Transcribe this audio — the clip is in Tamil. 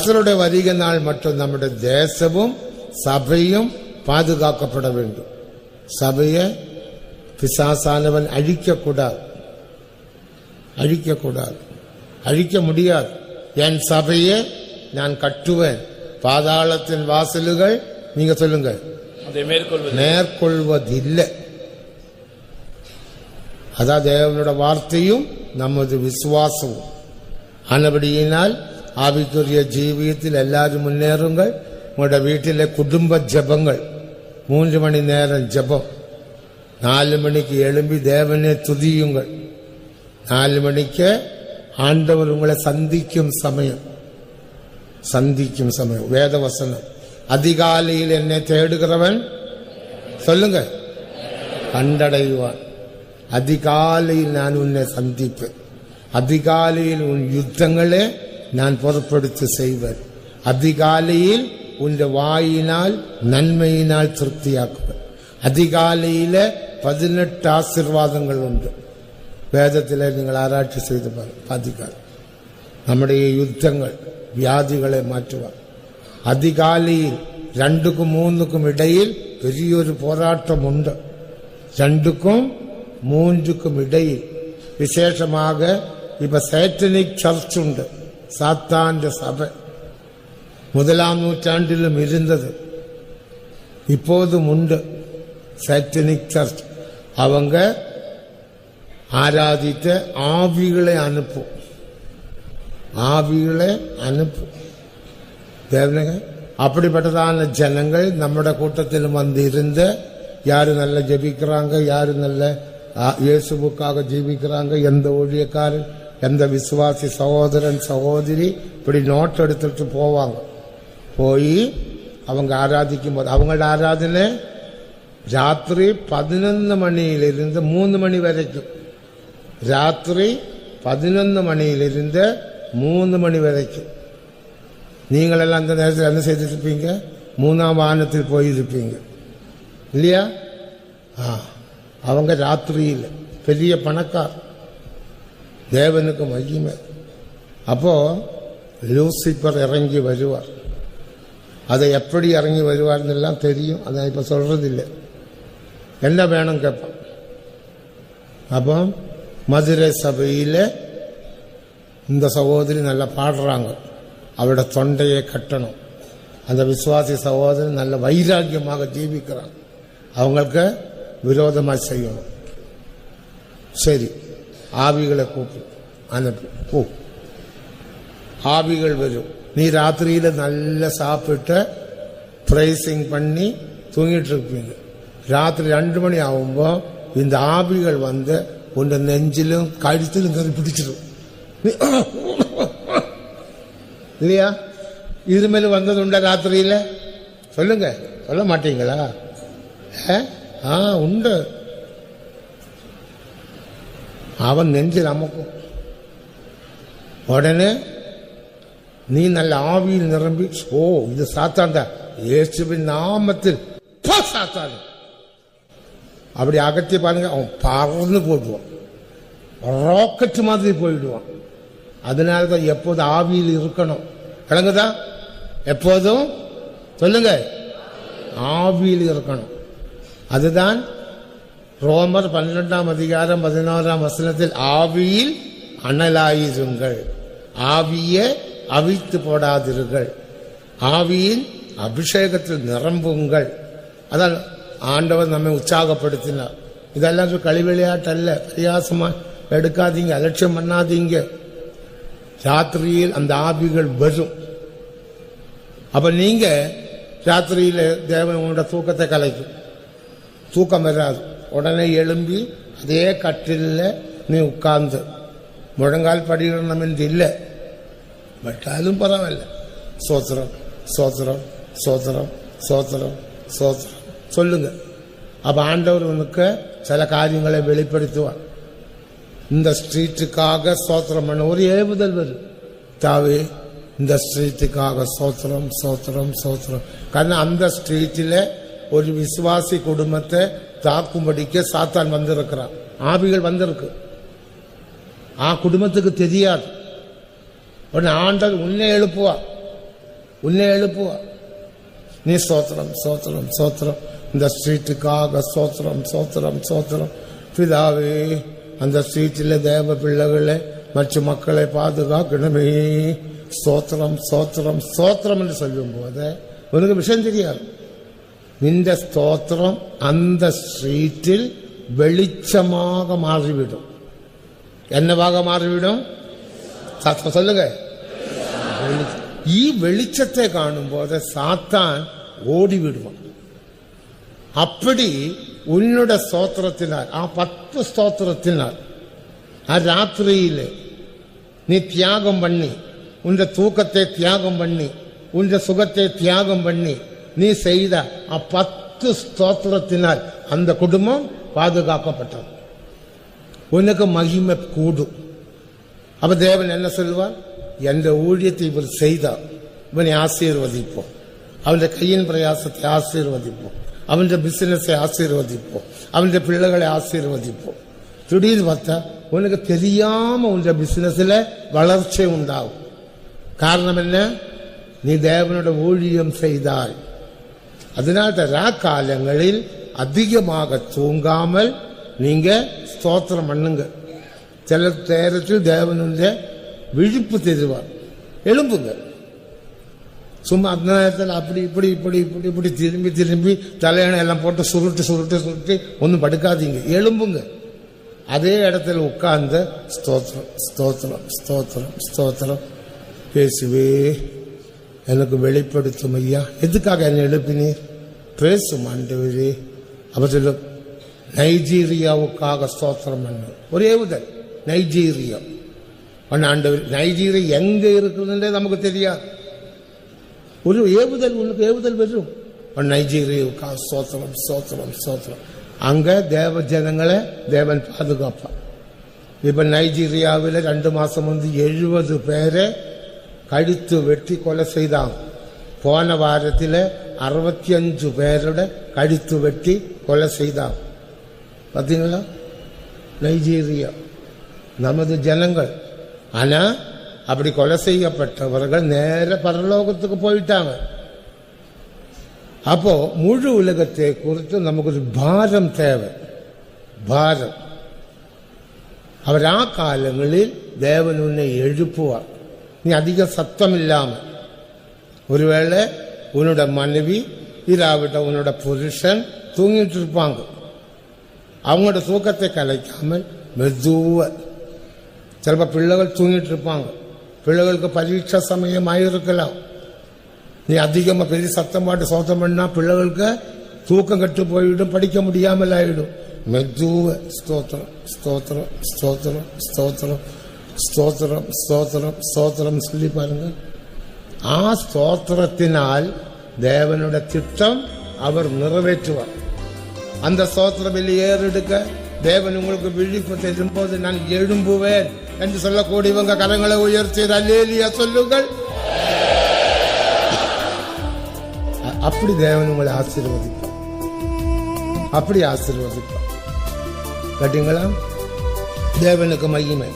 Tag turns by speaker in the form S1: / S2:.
S1: கர்த்தருடைய வருகையினால் மட்டும் நம்முடைய தேசமும் சபையும் பாதுகாக்கப்பட வேண்டும். சபையை பிசாசானவன் அழிக்கக்கூடாது. அழிக்கக்கூடாது. அழிக்க முடியாது. என் சபையை நான் கட்டுவேன். பாதாளத்தின் வாசலுகள் நீங்க சொல்லுங்க மேற்கொள்வதில்லை. அதான் தேவனோட வார்த்தையும் நமது விசுவாசமும். ஆனபடியினால் ஆவிக்குரிய ஜீவியத்தில் எல்லாரும் முன்னேறுங்கள் உங்களோட வீட்டிലെ குடும்ப ஜெபங்கள் மூன்று மணி நேரம் ஜெபம் நாலு மணிக்கு எழும்பி தேவனை துதியுங்கள் நாலு மணிக்கு ஆண்டவர் உங்களை சந்திக்கும் சமயம் சந்திக்கும் சமயம் வேத வசனம் அதிகாலையில் என்னை தேடுகிறவன் சொல்லுங்க கண்டடைவான் அதிகாலையில் நான் உன்னை சந்திப்பேன் அதிகாலையில் உன் யுத்தங்களே ഞാൻ பொறுப்படுத்து செய்வர் അധികാലയിൽ ഉന്റെ വായിനാൽ നന്മയിനാൽ തൃപ്തിയാക്കുക அதிகாலையில പതിനെട്ട് ആശീർവാദങ്ങളുണ്ട്. വേദത്തിലെ നിങ്ങൾ ആരാഴ്ച ചെയ്ത് ബാധിക്കാതെ നമ്മുടെ ഈ യുദ്ധങ്ങൾ വ്യാധികളെ മാറ്റുക അധികാലയിൽ രണ്ടുക്കും മൂന്നുക്കും ഇടയിൽ വലിയൊരു പോരാട്ടമുണ്ട്. രണ്ടുക്കും മൂന്നുക്കും ഇടയിൽ. വിശേഷമാകെ ഇപ്പൊ സാറ്റനിക് ചർച്ചുണ്ട്. சாத்தாண்ட சபை. முதலாம் நூற்றாண்டிலும் இருந்தது. இப்போதும் உண்டு. சைட்டனிக் சர்ச் அவங்க ஆராதித்த ஆவிகளை அனுப்பும். ஆவிகளை அனுப்பும் தேவனுங்க அப்படிப்பட்டதான ஜனங்கள் நம்மட கூட்டத்திலும் வந்து இருந்து யார் நல்லா ஜெபிக்கிறாங்க யார் நல்ல இயேசுவுக்காக ஜீவிக்கிறாங்க எந்த ஊழியக்காரன் എന്റെ വിശ്വാസി സഹോദരൻ സഹോദരി இப்படி நோட் எடுத்துட்டு போவாங்க. போய் அவங்க ஆராதிக்கும் போது அவங்களோட ஆராதனை ராத்திரி பதினொன்று மணியிலிருந்து மூணு மணி வரைக்கும். ராத்திரி பதினொன்று மணியிலிருந்து மூணு மணி வரைக்கும். நீங்களெல்லாம் அந்த நேரத்தில் என்ன செய்திருப்பீங்க? மூணாம் வானத்தில் போயிருப்பீங்க. இல்லையா? ஆ அவங்க ராத்திரியில். பெரிய பணக்கார் தேவனுக்கு மகிமை அப்போ லூசிபர் இறங்கி வருவார் அதை எப்படி இறங்கி வருவார்னு எல்லாம் தெரியும் அதை இப்போ சொல்றதில்லை என்ன வேணும் கேட்போம் அப்போ மதுரை சபையில் இந்த சகோதரி நல்லா பாடுறாங்க அவரோட தொண்டையை கட்டணும் அந்த விசுவாசி சகோதரி நல்ல வைராக்கியமாக ஜீவிக்கிறாங்க அவங்களுக்கு விரோதமாக செய்யணும் சரி ஆவிகளை கூப்பிட்டு அனுப்பு போ. ஆவிகள் வரும் நீ ராத்திரியில நல்லா சாப்பிட்டு பிரைசிங் பண்ணி தூங்கிட்டு இருப்பீங்க. ராத்திரி ரெண்டு மணி ஆகும்போ இந்த ஆவிகள் வந்து உன் நெஞ்சிலும் கழுத்திலும் கறி பிடிச்சிடும். நீ இல்லையா வந்தது உண்டா ராத்திரியில? சொல்லுங்க. சொல்ல மாட்டீங்களா? ஆ உண்டு. அவன் நெஞ்சில் அமக்கும் உடனே நீ நல்ல ஆவியில் நிரம்பி ஓ இது சாத்தாண்டா இயேசுவின் நாமத்தில் சாத்தான் அப்படி அகத்தி பாருங்க அவன் பறந்து போயிடுவான் ராக்கெட் மாதிரி போயிடுவான் அதனால தான் எப்போதும் ஆவியில் இருக்கணும் விளங்குதா எப்போதும் சொல்லுங்க ஆவியில் இருக்கணும் அதுதான் ரோமர் பன்னிரெண்டாம் அதிகாரம் பதினோராம் வசனத்தில் ஆவியில் அனலாயிருங்கள் ஆவியை அவித்து போடாதிருங்கள் ஆவியின் அபிஷேகத்தில் நிரம்புங்கள் அதான் ஆண்டவர் நம்மை உற்சாகப்படுத்தினார் இதெல்லாம் ஒரு களி விளையாட்டல்ல பிரயாசமா எடுக்காதீங்க அலட்சியம் பண்ணாதீங்க ராத்திரியில் அந்த ஆவிகள் வரும் அப்ப நீங்க ராத்திரியில தேவன் உங்களோட தூக்கத்தை கலைக்கும் தூக்கம் வராது உடனே எழும்பி அதே கட்டிலில் நீ உட்கார்ந்து. முழங்கால் படியிடணும் என்று இல்லை. பட்டாலும் பரவாயில்ல. சோத்திரம் சோத்திரம் சோத்திரம் சோத்திரம் சோத்திரம். சொல்லுங்க. அப்போ ஆண்டவர் உனக்கு சில காரியங்களை வெளிப்படுத்துவார். இந்த ஸ்ட்ரீட்டுக்காக சோத்திரம் பண்ண ஒரு ஏவுதல் வரும். தாவே இந்த ஸ்ட்ரீட்டுக்காக சோத்திரம் சோத்திரம் சோத்திரம். காரணம் அந்த ஸ்ட்ரீட்டில் ஒரு விசுவாசி குடும்பத்தை தாக்கும்படிக்க சாத்தான் வந்திருக்கிறான். ஆவிகள் வந்திருக்கு. ஆ குடும்பத்துக்கு தெரியாது. உடனே ஆண்டவர் உன்னை எழுப்புவா. உன்னை எழுப்புவா. நீ சோத்திரம் சோத்திரம் சோத்திரம். இந்த ஸ்ட்ரீட்டுக்காக சோத்திரம் சோத்திரம் சோத்திரம். பிதாவே அந்த ஸ்ட்ரீட்டில் தேவ பிள்ளைகளை மற்ற மக்களை பாதுகாக்கணுமே. சோத்திரம் சோத்திரம் சோத்திரம் என்று சொல்லும் போது உனக்கு விஷயம் தெரியாது. നിന്റെ സ്തോത്രം അന്ത സ്ട്രീറ്റിൽ വെളിച്ചമാക മാറിവിടും എന്നവാക മാറിവിടും சொல்லுங்க ഈ വെളിച്ചത്തെ കാണുമ്പോൾ സാത്താൻ ഓടിവിടുവാൻ അപ്പടി ഉന്നുടെ സ്തോത്രത്തിനാൽ ആ പത്ത് സ്തോത്രത്തിനാൽ ആ രാത്രിയിൽ നീ ത്യാഗം പണി ഉന്റെ തൂക്കത്തെ ത്യാഗം പണി ഉന്റെ സുഖത്തെ ത്യാഗം പണി நீ செய்த பத்து ஸ்தோத்திரத்தினால் அந்த குடும்பம் பாதுகாக்கப்பட்டது. உனக்கு மகிமை கூடும். அப்ப தேவன் என்ன சொல்வார் எந்த ஊழியத்தை இவர் செய்தார். இவனை ஆசீர்வதிப்போம். அவனுடைய கையின் பிரயாசத்தை ஆசீர்வதிப்போம். அவனுடைய பிசினஸை ஆசீர்வதிப்போம். அவனுடைய பிள்ளைகளை ஆசீர்வதிப்போம். திடீர்னு பார்த்தா உனக்கு தெரியாம உன்னுடைய பிசினஸ்ல வளர்ச்சி உண்டாகும். காரணம் என்ன? நீ தேவனோட ஊழியம் செய்தாய். அதனால ராக்காலங்களில் அதிகமாக தூங்காமல் நீங்க ஸ்தோத்திரம் பண்ணுங்க. சில நேரத்தில் தேவனுடைய விழிப்பு தெரிவார். எழும்புங்க. சும்மா அந்த நேரத்தில் அப்படி இப்படி இப்படி இப்படி இப்படி திரும்பி திரும்பி தலையணை எல்லாம் போட்டு சுருட்டு சுருட்டு சுருட்டி ஒன்றும் படுக்காதீங்க. எழும்புங்க. அதே இடத்துல உட்கார்ந்து ஸ்தோத்திரம் ஸ்தோத்திரம் ஸ்தோத்திரம் ஸ்தோத்திரம். பேசுவே. எனக்கு வெளிப்படுத்தும் ஐயா. எதுக்காக என்னை எழுப்பினீர்? பேசும் ஆண்டவரே அவர் சொல்லும் நைஜீரியாவுக்காக ஸ்தோத்திரம் பண்ணு. ஒரே உதல் நைஜீரியா. ஆண்டவர் நைஜீரியா எங்க இருக்குதுன்றே நமக்கு தெரியாது. ஒரு ஏவுதல் உனக்கு ஏவுதல் வரும். நைஜீரியாவுக்காக ஸ்தோத்திரம் ஸ்தோத்திரம் ஸ்தோத்திரம். அங்க தேவ ஜனங்களை தேவன் பாதுகாப்பான் இப்ப நைஜீரியாவில் ரெண்டு மாசம் வந்து எழுபது பேரை கழுத்து வெட்டி கொலை செய்தாங்க. போன வாரத்தில் அறுபத்தி அஞ்சு பேரோட கழுத்து வெட்டி கொலை செய்தாங்க பார்த்தீங்களா நைஜீரியா நமது ஜனங்கள் ஆனா அப்படி கொலை செய்யப்பட்டவர்கள் நேர பரலோகத்துக்கு போயிட்டாங்க அப்போ முழு உலகத்தை குறித்து நமக்கு ஒரு பாரம் தேவை பாரம் அவர் ആ കാലങ്ങളിൽ ദേവൻ ഉന്നെ എഴുപ്പുവാർ നീ അധികം സത്വമില്ലാമ ஒருவேளை உன்னோட மனைவி இல்லாவிட்ட உன்னோட புருஷன் தூங்கிட்டு இருப்பாங்க அவங்களோட தூக்கத்தை கலைக்காமல் மெதுவ. சிலப்போ பிள்ளைகள் தூங்கிட்டு இருப்பாங்க பிள்ளைகளுக்கு பரீட்சை சமயமாக இருக்கலாம் நீ அதிகமாக பெரிய சத்தம் பாட்டு சோத்தம் பண்ணா பிள்ளைகளுக்கு தூக்கம் கட்டு போயிடும் படிக்க முடியாமல் ஆயிடும். மெதுவ. ஸ்தோத்திரம் ஸ்தோத்திரம் ஸ்தோத்திரம் ஸ்தோத்திரம் ஸ்தோத்திரம் ஸ்தோத்திரம் ஸ்தோத்திரம். சொல்லி பாருங்கள் ആ സ്തോത്രത്തിനാൽ ദേവനുടെ திட்டம் அவர் நிறைவேற்றுவார் அந்த ஸ்தோத்திர வெளி ஏறெடுக்க தேவன் உங்களுக்கு விழிப்பு தரும்போது நான் எழும்புவேன் என்று சொல்லக்கூடியவங்க கரங்களை உயர்த்தி அல்லேலியா சொல்லுங்கள் அ- அப்படி தேவன் உங்களை ஆசீர்வதிப்பார் அப்படி ஆசீர்வதிப்பார் கேட்டீங்களா தேவனுக்கு மகிமை